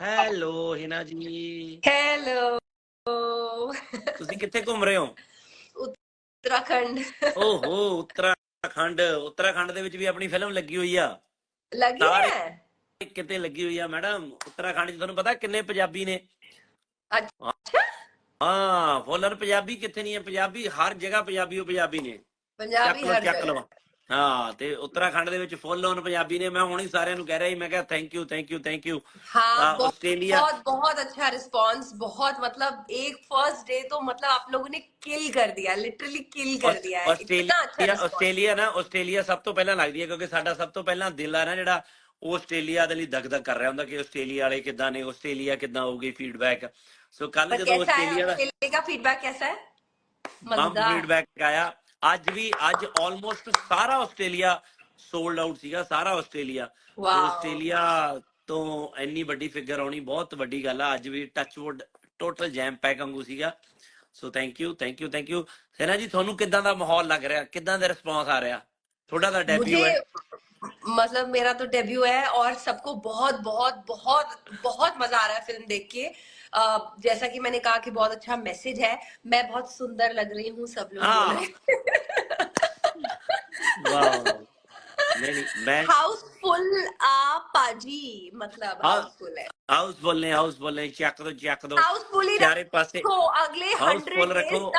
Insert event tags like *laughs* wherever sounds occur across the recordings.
Hello ਹਿਨਾ ਜੀ। Hello. ਤੁਸੀਂ ਕਿੱਥੇ ਘੁੰਮ ਰਹੇ ਹੋ? ਉੱਤਰਾਖੰਡ। ਓਹੋ ਉੱਤਰਾਖੰਡ। ਉੱਤਰਾਖੰਡ ਦੇ ਵਿੱਚ ਵੀ ਆਪਣੀ ਫਿਲਮ ਲੱਗੀ ਹੋਈ ਆ। ਲੱਗੀ ਹੈ? ਕਿਤੇ ਲੱਗੀ ਹੋਈ ਆ ਮੈਡਮ। ਉੱਤਰਾਖੰਡ 'ਚ ਤੁਹਾਨੂੰ ਪਤਾ ਕਿੰਨੇ ਪੰਜਾਬੀ ਨੇ? ਅੱਛਾ। ਹਾਂ ਫੁੱਲਰ ਪੰਜਾਬੀ ਕਿੱਥੇ ਨਹੀਂ ਹੈ? ਪੰਜਾਬੀ ਹਰ ਜਗ੍ਹਾ ਪੰਜਾਬੀ ਉਹ ਪੰਜਾਬੀ ਨੇ। ਪੰਜਾਬੀ ਹਰ ਚੱਕ ਜਗ੍ਹਾ। ਹਾਂ ਤੇ ਉੱਤਰਾਖੰਡ ਦੇ ਵਿੱਚ ਫੁੱਲ ਔਨ ਪੰਜਾਬੀ ਨੇ ਮੈਂ ਹੁਣ ਹੀ ਸਾਰਿਆਂ ਨੂੰ ਕਹਿ ਰਿਹਾ ਸੀ ਮੈਂ ਕਿਹਾ thank you thank you thank you हाँ आ, बहुत ऑस्ट्रेलिया- बहुत बहुत अच्छा रिस्पांस बहुत मतलब एक फर्स्ट डे तो मतलब आप लोगों ने किल कर दिया लिटरली किल कर दिया है इतना अच्छा ਆਸਟ੍ਰੇਲੀਆ response। ਆਸਟ੍ਰੇਲੀਆ ਨਾ ਆਸਟ੍ਰੇਲੀਆ ਸਭ ਤੋਂ ਪਹਿਲਾਂ ਲੱਗਦੀ ਹੈ ਕਿਉਂਕਿ ਸਾਡਾ ਸਭ ਤੋਂ ਪਹਿਲਾਂ ਦਿਲ ਆ ਨਾ ਜਿਹੜਾ ਉਹ ਆਸਟ੍ਰੇਲੀਆ ਦੇ ਲਈ ਦਗਦਗ ਕਰ ਰਿਹਾ ਹੁੰਦਾ ਕਿ ਆਸਟ੍ਰੇਲੀਆ ਵਾਲੇ ਕਿੱਦਾਂ ਨੇ ਆਸਟ੍ਰੇਲੀਆ ਕਿੱਦਾਂ ਹੋਊਗੀ ਫੀਡਬੈਕ ਸੋ ਕੱਲ पर ਜਦੋਂ कैसा है ਆਸਟ੍ਰੇਲੀਆ ਦਾ ऑस्ट्रेलिया का फीडबैक कैसा है ਬੰਬ मजेदार ਫੀਡਬੈਕ ਆਇਆ ਅੱਜ ਵੀ ਅੱਜ ਆਲਮੋਸਟ ਸਾਰਾ ਆਸਟ੍ਰੇਲੀਆ ਸੋਲਡ ਆਊਟ ਸੀਗਾ ਸਾਰਾ ਆਸਟ੍ਰੇਲੀਆ। ਆਸਟ੍ਰੇਲੀਆ ਤੋਂ ਇੰਨੀ ਵੱਡੀ ਫਿਗਰ ਆਉਣੀ ਬਹੁਤ ਵੱਡੀ ਗੱਲ ਆ। ਅੱਜ ਵੀ ਟੱਚਵੁੱਡ ਟੋਟਲ ਜੈਮ ਪੈਕ ਵਾਂਗੂ ਸੀਗਾ। So thank you thank you thank you Saina ji ਤੁਹਾਨੂੰ ਕਿੱਦਾਂ ਦਾ ਮਾਹੌਲ ਲੱਗ ਰਿਹਾ? ਕਿੱਦਾਂ ਦਾ ਰਿਸਪੌਂਸ ਆ ਰਿਹਾ? ਤੁਹਾਡਾ ਤਾਂ ਡੈਬਿਊ ਹੈ। मतलब मेरा तो डेब्यू है और सबको बहुत बहुत बहुत बहुत मज़ा आ रहा है फ़िल्म देख के। जैसा कि मैंने कहा कि बहुत अच्छा मैसेज है। मैं बहुत सुंदर लग रही हूँ सब लोग हाँ। हाउसफुल आ पाजी मतलब हाउसफुल है। हाउस बोल रहे हाउस बोल रहे क्या करो क्या करो। हाउसफुल ही पास रखो अगले हंड्रेड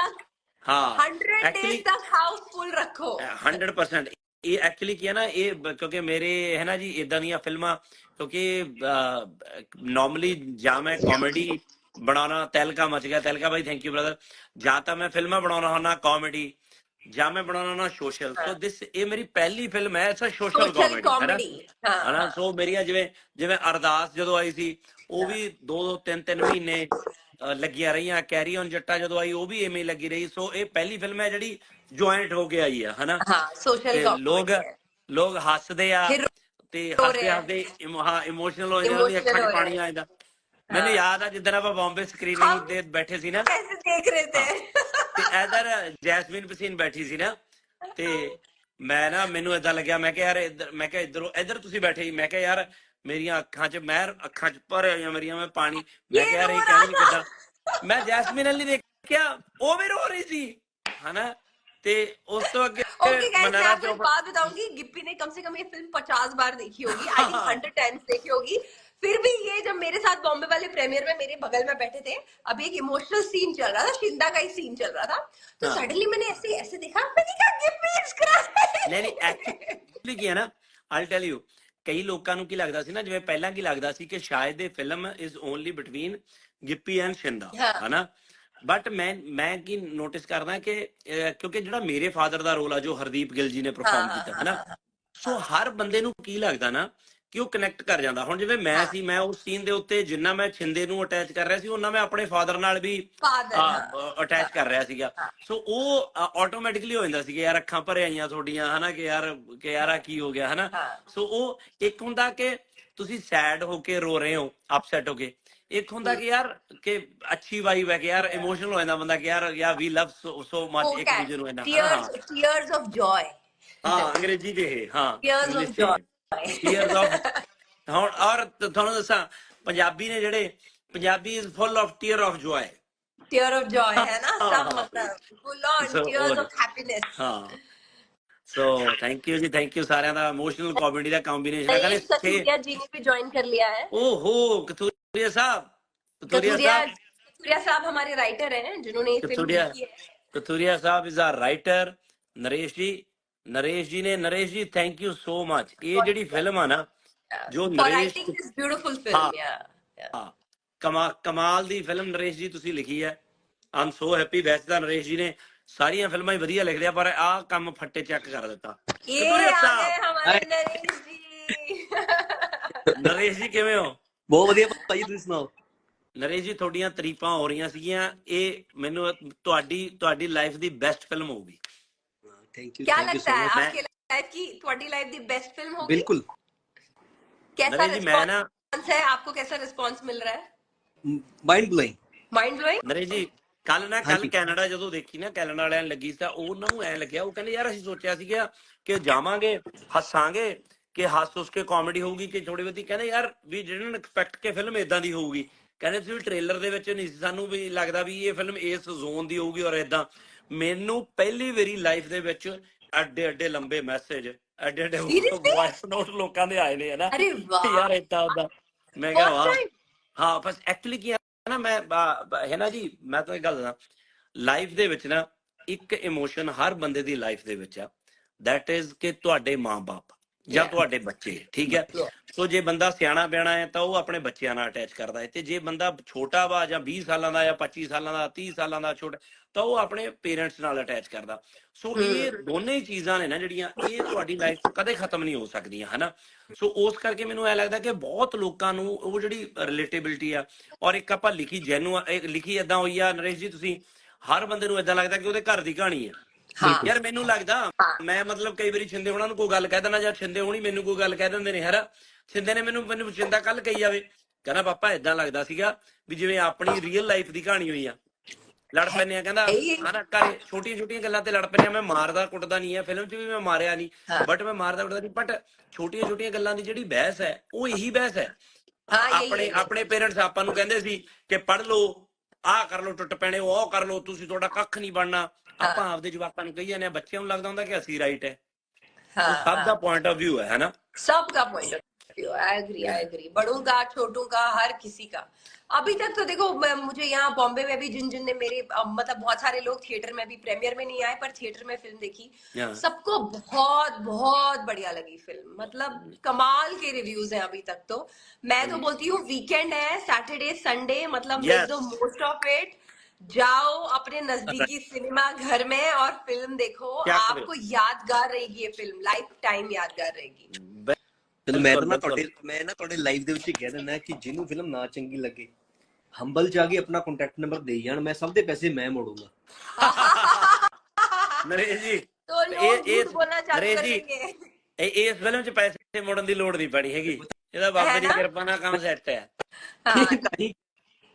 हाँ हंड्रेड डेज़ तक हाउसफुल रखो। हंड्रेड परसेंट ਇਹ ਐਕਚੁਅਲੀ ਕੀ ਹੈ ਨਾ ਇਹ ਕਿਉਂਕਿ ਮੇਰੇ ਹੈ ਨਾ ਜੀ ਇਦਾਂ ਦੀਆਂ ਫਿਲਮਾਂ ਕਿਉਂਕਿ ਨਾਰਮਲੀ ਜਾਂ ਮੈਂ ਕਾਮੇਡੀ ਬਣਾਉਣਾ ਤੈਲਕਾ ਮਚ ਗਿਆ ਤੈਲਕਾ ਭਾਈ ਥੈਂਕ ਯੂ ਬ੍ਰਦਰ ਜਾਂ ਤਾਂ ਮੈਂ ਫਿਲਮਾਂ ਬਣਾਉਣਾ ਹੁੰਦਾ ਕਾਮੇਡੀ ਜਾਂ ਮੈਂ ਬਣਾਉਣਾ ਨਾ ਸੋਸ਼ਲ ਸੋ ਦਿਸ ਇਹ ਮੇਰੀ ਪਹਿਲੀ ਫਿਲਮ ਹੈ ਇਟਸ ਸੋਸ਼ਲ ਕਾਮੇਡੀ ਹਾਂ ਹਾਂ ਸੋ ਮੇਰੀਆਂ ਜਿਵੇਂ ਜਿਵੇਂ ਅਰਦਾਸ ਜਦੋਂ ਆਈ ਸੀ ਉਹ ਵੀ 2 2 3 3 ਮਹੀਨੇ ਲੱਗੀਆਂ ਰਹੀਆਂ। ਕੈਰੀ ਔਨ ਜੱਟਾ ਜਦੋਂ ਆਈ ਉਹ ਵੀ ਐਵੇਂ ਲੱਗੀ ਰਹੀ। ਸੋ ਇਹ ਪਹਿਲੀ ਫਿਲਮ ਹੈ ਜਿਹੜੀ ਜੁਆਇੰਟ ਹੋ ਕੇ ਆਈ ਆ ਹਨਾ? ਸੋਸ਼ਲ ਲੋਕ ਲੋਕ ਹੱਸਦੇ ਆ ਤੇ ਹੱਸਦੇ ਹੱਸਦੇ ਇਮੋਸ਼ਨਲ ਹੋ ਜਾਂਦੇ ਉਹਦੀ ਅੱਖਾਂ 'ਚ ਪਾਣੀ ਆ ਜਾਂਦਾ। ਮੈਨੂੰ ਯਾਦ ਆ ਜਿੱਦਣ ਆਪਾਂ ਬੰਬੇ ਸਕਰੀਨਿੰਗ ਤੇ ਬੈਠੇ ਸੀ ਨਾ। ਦੇਖ ਰਹੇ ਤੇ। ਤੇ ਐਦਰ ਜੈਸਮੀਨ ਪਸੀਨ ਬੈਠੀ ਸੀ ਨਾ ਤੇ ਮੈਂ ਨਾ ਮੈਨੂੰ ਇਦਾਂ ਲੱਗਿਆ ਮੈਂ ਕਿਹਾ ਯਾਰ ਇੱਧਰ ਮੈਂ ਕਿਹਾ ਇੱਧਰੋਂ ਇੱਧਰ ਤੁਸੀਂ ਬੈਠੇ ਮੈਂ ਕਿਹਾ ਯਾਰ ਮੇਰੀਆਂ ਅੱਖਾਂ 'ਚ ਮਹਿਰ ਅੱਖਾਂ 'ਚ ਭਰ ਆਈਆਂ ਮੇਰੀਆਂ ਮੈਂ ਪਾਣੀ। ਮੈਂ ਕਿਹਾ ਯਾਰ ਇਹ ਕਿਹੜੀ ਕਿੱਦਾਂ? ਮੈਂ ਜੈਸਮੀਨ ਅਲੀ ਦੇਖਿਆ ਉਹ ਵੀ ਰੋ ਰਹੀ ਸੀ ਹਨਾ? ਤੇ ਉਸ ਤੋਂ ਅੱਗੇ ओके गाइस मैं ਮਨਾਰਾ आपको एक ਚੋਪੜਾ बात बताऊंगी गिप्पी ने कम से कम ये फिल्म पचास बार देखी होगी आई थिंक हंड्रेड टाइम्स देखी होगी फिर भी ये जब मेरे साथ बॉम्बे वाले प्रीमियर में मेरे बगल में बैठे थे अभी एक इमोशनल सीन चल रहा था शिंदा का ही सीन चल रहा था तो हाँ। सडनली मैंने ऐसे ऐसे देखा मैंने कहा गिप्पी इज क्राइंग ਨਹੀਂ ਨਹੀਂ ਐਕਚੁਅਲੀ ਕੀ ਹੈ ਨਾ ਆਈ ਟੈਲ ਯੂ ਕਈ ਲੋਕਾਂ ਨੂੰ ਕੀ ਲੱਗਦਾ ਸੀ ਨਾ ਜਿਵੇਂ ਪਹਿਲਾਂ ਕੀ ਲੱਗਦਾ ਸੀ ਕਿ ਸ਼ਾਇਦ ਇਹ film is only between Gippy and Shinda ਹਾਂ। ਹਨਾ ਬਟ ਮੈਂ ਮੈਂ ਕੀ ਨੋਟਿਸ ਕਰਦਾ ਕਿ ਕਿਉਂਕਿ ਜਿਹੜਾ ਮੇਰੇ ਫਾਦਰ ਦਾ ਰੋਲ ਆ ਜੋ ਹਰਦੀਪ ਗਿੱਲ ਜੀ ਨੇ ਪਰਫਾਰਮ ਕੀਤਾ ਹੈਨਾ? ਸੋ ਹਰ ਬੰਦੇ ਨੂੰ ਕੀ ਲੱਗਦਾ ਨਾ ਕਿ ਉਹ ਕਨੈਕਟ ਕਰ ਜਾਂਦਾ। ਹੁਣ ਜਿਵੇਂ ਮੈਂ ਸੀ ਮੈਂ ਉਸ ਸੀਨ ਦੇ ਉੱਤੇ ਜਿੰਨਾ ਮੈਂ ਛਿੰਦੇ ਨੂੰ ਅਟੈਚ ਕਰ ਰਿਹਾ ਸੀ ਉਹਨਾਂ ਮੈਂ ਆਪਣੇ ਫਾਦਰ ਨਾਲ ਵੀ ਅਟੈਚ ਕਰ ਰਿਹਾ ਸੀਗਾ। ਸੋ ਉਹ ਆਟੋਮੈਟਿਕਲੀ ਹੋ ਜਾਂਦਾ ਸੀ ਕਿ ਯਾਰ ਅੱਖਾਂ ਭਰ ਆਈਆਂ ਤੁਹਾਡੀਆਂ ਹਨਾ ਕਿ ਯਾਰ ਕਿ ਯਾਰਾ ਕੀ ਹੋ ਗਿਆ ਹਨਾ? ਸੋ ਉਹ ਇੱਕ ਹੁੰਦਾ ਕਿ ਤੁਸੀਂ ਸੈਡ ਹੋ ਕੇ ਰੋ ਰਹੇ ਹੋ ਅਪਸੈਟ ਹੋ ਕੇ। ਇੱਕ ਹੁੰਦਾ ਕਿ ਯਾਰ ਕਿ ਅੱਛੀ ਵਾਈਬ ਹੈ ਕਿ ਯਾਰ ਇਮੋਸ਼ਨਲ ਹੋ ਜਾਂਦਾ ਬੰਦਾ ਕਿ ਯਾਰ ਯਾ ਵੀ ਲਵ ਸੋ ਮਚ ਇੱਕ ਦੂਜੇ ਨੂੰ ਹੈ ਟੀਅਰਸ ਟੀਅਰਸ ਆਫ ਜੋਏ ਹਾਂ ਅੰਗਰੇਜ਼ੀ ਦੇ ਹਾਂ। Tears of joy tears of ਹੁਣ ਔਰ ਤੁਹਾਨੂੰ ਦੱਸਾਂ ਪੰਜਾਬੀ ਨੇ ਜਿਹੜੇ Punjabi is full of tear of joy tear of joy ਹੈ ਨਾ ਸਭ ਮਤਲਬ full on tears of happiness ਹਾਂ। So thank you ji thank you ਸਾਰਿਆਂ ਦਾ। ਇਮੋਸ਼ਨਲ ਕਾਮੇਡੀ ਦਾ ਕੰਬੀਨੇਸ਼ਨ ਹੈ। ਕਹਿੰਦੇ ਸਤਿਆ ਜੀ ਨੇ ਵੀ ਜੁਆਇਨ ਕਰ ਲਿਆ ਹੈ। ਓਹੋ ਕਿਥੋਂ ਸਾਹਿਬ ਕਥੂਰੀਆ कथूरिया ਸਾਹਿਬ कथूरिया साहब हमारे राइटर हैं जिन्होंने ये फिल्म कथूरिया लिखी है Kathuria sahib is a writer Naresh ji Naresh ji ਨੇ ਨਰੇਸ਼ ਜੀ ਥੈਂਕ ਯੂ ਸੋ ਮਚ ਇਹ ਜਿਹੜੀ ਫਿਲਮ ਆ ਨਾ ਜੋ for Naresh writing this beautiful film हाँ। yeah, yeah. ਹਾਂ ਕਮਾ ਕਮਾਲ ਦੀ ਫਿਲਮ ਨਰੇਸ਼ ਜੀ ਤੁਸੀਂ ਲਿਖੀ ਹੈ ਆਮ ਸੋ ਹੈਪੀ ਵੈਸੇ ਤਾਂ ਨਰੇਸ਼ ਜੀ ਨੇ ਸਾਰੀਆਂ ਫਿਲਮਾਂ ਹੀ ਵਧੀਆ ਲਿਖਦੇ ਆ ਪਰ ਆਹ ਕੰਮ ਫੱਟੇ ਚੱਕ ਕਰ ਦਿੱਤਾ ये कथूरिया आ साहब। गए हमारे नरेश जी ਨਰੇਸ਼ ਜੀ ਕਿਵੇਂ ਹੋ ਬਹੁਤ ਵਧੀਆ ਭਾਈ ਤੁਸੀਂ ਸੁਣਾਓ। ਨਰੇਸ਼ ਜੀ ਤੁਹਾਡੀਆਂ ਤਾਰੀਫਾਂ ਹੋ ਰਹੀਆਂ ਸੀਗੀਆਂ। ਇਹ ਮੈਨੂੰ ਤੁਹਾਡੀ ਤੁਹਾਡੀ ਲਾਈਫ ਦੀ ਬੈਸਟ ਫਿਲਮ ਹੋਊਗੀ। ਥੈਂਕ ਯੂ क्या थैंक यू ਜੀ ਕੱਲ ਨਾ ਕੱਲ ਕੈਨੇਡਾ ਜਦੋਂ ਦੇਖੀ ਨਾ ਕੈਨੇਡਾ ਵਾਲਿਆਂ ਲੱਗੀ ਤਾਂ ਉਹਨਾਂ ਨੂੰ ਐ ਲੱਗਿਆ ਉਹ ਕਹਿੰਦੇ ਯਾਰ ਅਸੀਂ ਸੋਚਿਆ ਸੀਗਾ ਕਿ ਜਾਵਾਂਗੇ ਹੱਸਾਂਗੇ ਕਿ ਹੱਸ ਉਸ ਕੇ ਕਾਮੇਡੀ ਹੋਊਗੀ ਕਿ ਥੋੜੀ ਬਹੁਤੀ ਕਹਿੰਦੇ ਯਾਰ ਵੀ ਨੇ ਐਕਸਪੈਕਟ ਕਿ ਫਿਲਮ ਇਦਾਂ ਦੀ ਹੋਊਗੀ। ਕਹਿੰਦੇ ਤੁਸੀਂ ਟ੍ਰੇਲਰ ਦੇ ਵਿੱਚ ਨਹੀਂ ਸੀ ਸਾਨੂੰ ਵੀ ਲੱਗਦਾ ਵੀ ਇਹ ਫਿਲਮ ਇਸ ਜ਼ੋਨ ਦੀ ਹੋਊਗੀ ਔਰ ਇਦਾਂ ਮੈਨੂੰ ਪਹਿਲੀ ਵਾਰੀ ਲਾਈਫ ਦੇ ਵਿੱਚ ਐਡੇ ਐਡੇ ਲੰਬੇ ਮੈਸੇਜ ਐਡੇ Seriously? ਵਾਇਸ ਨੋਟ ਲੋਕਾਂ ਦੇ ਆਏ ਨੇ ਹਨਾ ਅਰੇ ਵਾਹ! ਯਾਰ ਇਦਾਂ ਦਾ ਮੈਂ ਕਿਹਾ ਵਾਹ? ਹਾਂ ਬਸ ਐਕਚੁਅਲੀ ਕੀ ਹੈ ਨਾ ਮੈਂ ਹੈ ਨਾ ਜੀ ਮੈਂ ਤੁਹਾਨੂੰ ਇੱਕ ਗੱਲ ਦੱਸਾਂ। ਲਾਈਫ ਦੇ ਵਿੱਚ ਨਾ ਇੱਕ ਇਮੋਸ਼ਨ ਹਰ ਬੰਦੇ ਦੀ ਲਾਈਫ ਦੇ ਵਿੱਚ ਆ। That is ਕਿ ਤੁਹਾਡੇ ਮਾਪੇ ਜਾਂ. ਤੁਹਾਡੇ ਬੱਚੇ ਠੀਕ ਹੈ. ਸੋ ਜੇ ਬੰਦਾ ਸਿਆਣਾ ਬਿਆਣਾ ਹੈ ਤਾਂ ਉਹ ਆਪਣੇ ਬੱਚਿਆਂ ਨਾਲ ਅਟੈਚ ਕਰਦਾ ਹੈ ਤੇ ਜੇ ਬੰਦਾ ਛੋਟਾ ਵਾ ਜਾਂ 20 ਸਾਲਾਂ ਦਾ ਜਾਂ 25 ਸਾਲਾਂ ਦਾ 30 ਸਾਲਾਂ ਦਾ ਛੋਟਾ ਤਾਂ ਉਹ ਆਪਣੇ ਪੇਰੈਂਟਸ ਨਾਲ ਅਟੈਚ ਕਰਦਾ ਸੋ ਇਹ। ਦੋਨੇ ਚੀਜ਼ਾਂ ਨੇ ਨਾ ਜਿਹੜੀਆਂ ਇਹ ਤੁਹਾਡੀ ਲਾਈਫ 'ਚ ਕਦੇ ਖਤਮ ਨਹੀਂ ਹੋ ਸਕਦੀਆਂ ਹਨਾ ਸੋ ਉਸ ਕਰਕੇ ਮੈਨੂੰ ਐ ਲੱਗਦਾ ਕਿ ਬਹੁਤ ਲੋਕਾਂ ਨੂੰ ਉਹ ਜਿਹੜੀ ਰਿਲੇਟੇਬਿਲਟੀ ਆ ਔਰ ਇੱਕ ਆਪਾਂ ਲਿਖੀ ਜੈਨੂ ਲਿਖੀ ਏਦਾਂ ਹੋਈ ਆ ਨਰੇਸ਼ ਜੀ ਤੁਸੀਂ ਹਰ ਬੰਦੇ ਨੂੰ ਏਦਾਂ ਲੱਗਦਾ ਕਿ ਉਹਦੇ ਘਰ ਦੀ ਕਹਾਣੀ ਆ ਯਾਰ ਮੈਨੂੰ ਲੱਗਦਾ ਮੈਂ ਮਤਲਬ ਕਈ ਵਾਰੀ ਛਿੰਦੇ ਉਹਨਾਂ ਨੂੰ ਕੋਈ ਗੱਲ ਕਹਿ ਦੇਣਾ ਜਾਂ ਛਿੰਦੇ ਹੋਣੀ ਮੈਨੂੰ ਕੋਈ ਗੱਲ ਕਹਿ ਦਿੰਦੇ ਨੇ ਹਰ ਛਿੰਦੇ ਨੇ ਮੈਨੂੰ ਮੈਨੂੰ ਛਿੰਦਾ ਕੱਲ ਕਹੀ ਜਾਵੇ। ਕਹਿੰਦਾ ਪਾਪਾ ਇਦਾਂ ਲੱਗਦਾ ਸੀਗਾ ਵੀ ਜਿਵੇਂ ਆਪਣੀ ਰੀਅਲ ਲਾਈਫ ਦੀ ਕਹਾਣੀ ਹੋਈ ਆ। ਲੜ ਪੈਨੇ ਆ ਕਹਿੰਦਾ ਹਨਾ ਘਰੇ ਛੋਟੀਆਂ ਛੋਟੀਆਂ ਗੱਲਾਂ ਤੇ ਲੜ ਪੈਨੇ ਆ। ਮੈਂ ਮਾਰਦਾ ਕੁੱਟਦਾ ਨਹੀਂ ਆ। ਫਿਲਮ 'ਚ ਵੀ ਮੈਂ ਮਾਰਿਆ ਨਹੀਂ। ਬਟ ਮੈਂ ਮਾਰਦਾ ਕੁੱਟਦਾ ਨਹੀਂ ਬਟ ਛੋਟੀਆਂ ਛੋਟੀਆਂ ਗੱਲਾਂ ਦੀ ਜਿਹੜੀ ਬਹਿਸ ਹੈ ਉਹ ਇਹੀ ਬਹਿਸ ਹੈ। ਆਪਣੇ। ਆਪਣੇ ਪੇਰੈਂਟਸ ਆਪਾਂ ਨੂੰ ਕਹਿੰਦੇ ਸੀ ਕਿ ਪੜ੍ਹ ਲਓ ਆਹ ਕਰ ਲਓ ਟੁੱਟ ਪੈਣੇ ਉਹ ਕਰ ਲਓ ਤੁਸੀਂ ਤੁਹਾਡਾ ਕੱਖ ਨਹੀਂ ਬਣਨਾ। ਆਪਾਂ ਆਪਦੇ ਜਵਾਕਾਂ ਨੂੰ ਕਹੀ ਜਾਂਦੇ ਆ ਬੱਚਿਆਂ ਨੂੰ ਲੱਗਦਾ ਹੁੰਦਾ ਕਿ ਅਸੀਂ ਰਾਈਟ ਹੈ ਉਹ हाँ ਸਭ ਦਾ ਪੁਆਇੰਟ ਆਫ व्यू है है ना सबका point of view I agree I agree बड़ों का छोटों का हर किसी का अभी तक तो देखो मैं- मुझे यहाँ बॉम्बे में भी जिन जिन ने मेरे अ, मतलब बहुत सारे लोग थिएटर में भी प्रीमियर में नहीं आए पर थिएटर में फिल्म देखी Yeah. सबको बहुत बहुत बढ़िया लगी फिल्म मतलब कमाल के रिव्यूज हैं अभी तक तो मैं तो बोलती हूँ वीकेंड है सैटरडे संडे मतलब Yes. Make the most of it जाओ अपने नजदीकी सिनेमा घर में और फिल्म देखो क्या करें? आपको यादगार रहेगी ये फिल्म लाइफ टाइम यादगार रहेगी ਚਲੋ ਮੈਂ ਤਾਂ ਨਾ ਬਿਲਕੁਲ, ਤੁਹਾਡੇ ਮੈਂ ਨਾ ਤੁਹਾਡੇ ਲਾਈਵ ਦੇ ਵਿੱਚ ਹੀ ਕਹਿ ਦਿੰਦਾ ਕਿ ਜਿਹਨੂੰ ਫਿਲਮ ਨਾ ਚੰਗੀ ਲੱਗੇ ਹੰਬਲ ਜਾ ਕੇ ਆਪਣਾ ਕੰਟੈਕਟ ਨੰਬਰ ਦੇ ਜਾਣ ਮੈਂ ਸਭ ਦੇ ਪੈਸੇ ਮੈਂ ਮੋੜੂੰਗਾ नरेश जी तो ये- लोग ये- झूठ बोलना चालू नरेश कर जी, देंगे ਇਹ ਇਸ ਫਿਲਮ 'ਚ ਪੈਸੇ ਮੋੜਨ ਦੀ ਲੋੜ ਨਹੀਂ ਪੈਣੀ ਹੈਗੀ ਇਹਦਾ ਬਾਬੇ ਦੀ ਹੈ ਨਾ? ਕਿਰਪਾ ਨਾਲ ਕੰਮ ਸੈੱਟ ਹੈ हाँ,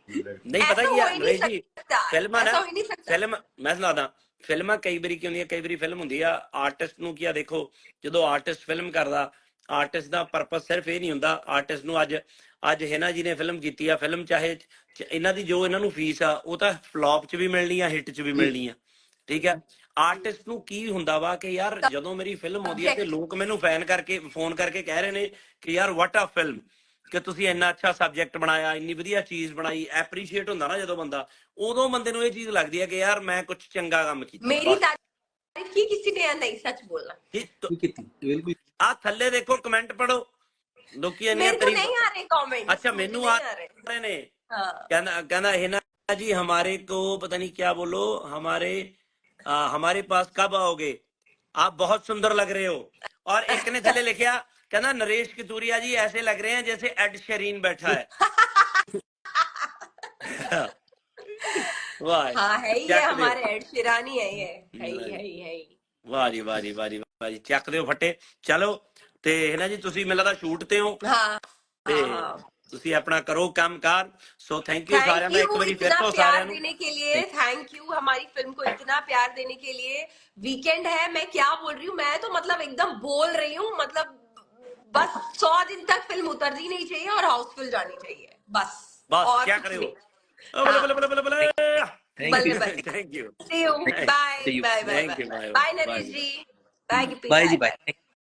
ਨਹੀਂ ਪਤਾ ਕੀ ਆ ਨਹੀਂ ਜੀ ਫਿਲਮਾਂ ਨਾ ਫਿਲਮ ਮੈਂ ਸੁਣਾਦਾ ਫਿਲਮਾਂ ਕਈ ਵਾਰੀ ਕੀ ਹੁੰਦੀਆਂ ਕਈ ਵਾਰੀ ਫਿਲਮ ਹੁੰਦੀ ਆ ਆਰਟਿਸਟ ਨੂੰ ਕੀ ਆ ਦੇਖੋ ਜਦੋਂ ਆਰਟਿਸਟ ਫਿਲਮ ਕਰਦਾ ਆਰਟਿਸਟ ਦਾ ਪਰਪਸ ਸਿਰਫ ਇਹ ਨਹੀਂ ਹੁੰਦਾ ਆਰਟਿਸਟ ਨੂੰ ਅੱਜ ਅੱਜ ਹੈਨਾ ਜੀ ਨੇ ਫਿਲਮ ਕੀਤੀ ਆ ਫਿਲਮ ਚਾਹੇ ਇਹਨਾਂ ਦੀ ਜੋ ਇਹਨਾਂ ਨੂੰ ਫੀਸ ਆ ਉਹ ਤਾਂ ਫਲॉप 'ਚ ਵੀ ਮਿਲਣੀ ਆ ਹਿੱਟ 'ਚ ਵੀ ਮਿਲਣੀ ਆ ਠੀਕ ਹੈ ਆਰਟਿਸਟ ਨੂੰ ਕੀ ਹੁੰਦਾ ਵਾ ਕਿ ਯਾਰ ਜਦੋਂ ਮੇਰੀ ਫਿਲਮ ਆਉਂਦੀ ਆ ਤੇ ਲੋਕ ਮੈਨੂੰ ਫੈਨ ਕਰਕੇ ਫੋਨ ਕਰਕੇ ਕਹਿ ਰਹੇ ਨੇ ਕਿ ਯਾਰ ਵਾਟ ਆ ਫਿਲਮ ਕਿ ਤੁਸੀਂ ਇੰਨਾ ਅੱਛਾ ਸਬਜੈਕਟ ਬਣਾਇਆ ਇੰਨੀ ਵਧੀਆ ਚੀਜ਼ ਬਣਾਈ ਐਪਰੀਸ਼ੀਏਟ ਹੁੰਦਾ ਨਾ ਜਦੋਂ ਬੰਦਾ ਉਦੋਂ ਬੰਦੇ ਨੂੰ ਇਹ ਚੀਜ਼ ਲੱਗਦੀ ਹੈ ਕਿ ਯਾਰ ਮੈਂ ਕੁਝ ਚੰਗਾ ਕੰਮ ਕੀਤਾ मेरी तारीफ की किसी ने या नहीं सच बोलना ਇਹ ਤਾਂ- ਨਹੀਂ ਕੀਤੀ ਬਿਲਕੁਲ ਆ ਥੱਲੇ ਦੇਖੋ ਕਮੈਂਟ ਪੜੋ ਲੋਕੀ ਇੰਨੇ मेरे को नहीं आ रहे कमेंट अच्छा मेनू आ रहे ने हाँ कहना कहना है ना जी हमारे को पता नहीं क्या बोलो हमारे आ, हमारे पास कब आओगे आप बहुत सुंदर लग रहे हो और एक ने थले लिखा कहना नरेश कतूरिया जी ऐसे लग रहे हैं जैसे एड शरीन बैठा है वाह हाँ *laughs* है ही क्या है करे? हमारे एड शिरानी है ये है ही है ही है ही ਵਾਹ ਜੀ ਵਾਹ ਜੀ ਵਾਹ ਜੀ ਵਾਹ ਜੀ ਚੱਕ ਦਿਓ ਫੱਟੇ ਚਲੋ ਤੇ ਹੈ ਨਾ ਜੀ ਤੁਸੀਂ ਮੈਨੂੰ ਲੱਗਦਾ ਸ਼ੂਟ ਤੇ ਹੋ हाँ ਤੇ हाँ ਤੁਸੀਂ ਆਪਣਾ ਕਰੋ ਕੰਮਕਾਰ ਸੋ ਥੈਂਕ ਯੂ ਸਾਰਿਆਂ थैंक ਦਾ ਇੱਕ यू ਵਾਰੀ ਫਿਰ इतना ਤੋਂ प्यार ਸਾਰਿਆਂ ਨੂੰ देने के लिए थैंक यू हमारी फिल्म को इतना प्यार देने के लिए वीकेंड है मैं क्या बोल रही हूँ मैं तो मतलब एकदम बोल रही हूँ मतलब बस सौ दिन तक फ़िल्म उतरनी नहीं चाहिए और हाउसफुल जानी चाहिए। बस। बस और क्या करे thank you bye bye bye bye Naresh ji bye bye ji bye